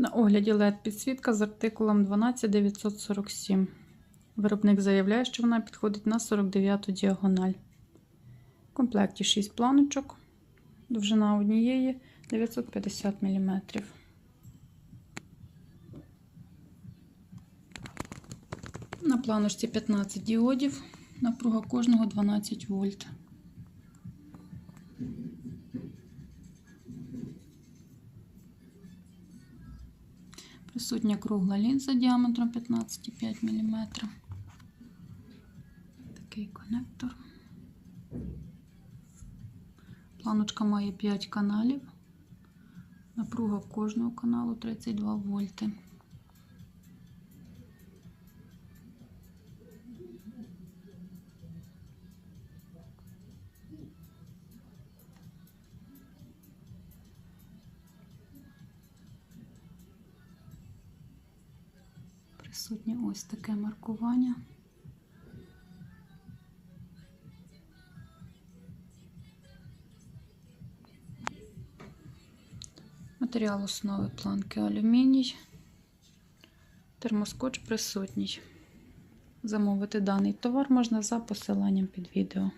На огляді LED підсвітка з артикулом 12947. Виробник заявляє, що вона підходить на 49 діагональ. В комплекті 6 планочок, довжина однієї 950 мм. На планочці 15 діодів, напруга кожного 12 вольт. Присутня кругла лінза діаметром 15,5 мм. Такий конектор. Планочка має 5 каналів. Напруга кожного каналу 32 вольти. Присутнє ось таке маркування. Матеріал основи планки алюміній. Термоскоч присутній. Замовити даний товар можна за посиланням під відео.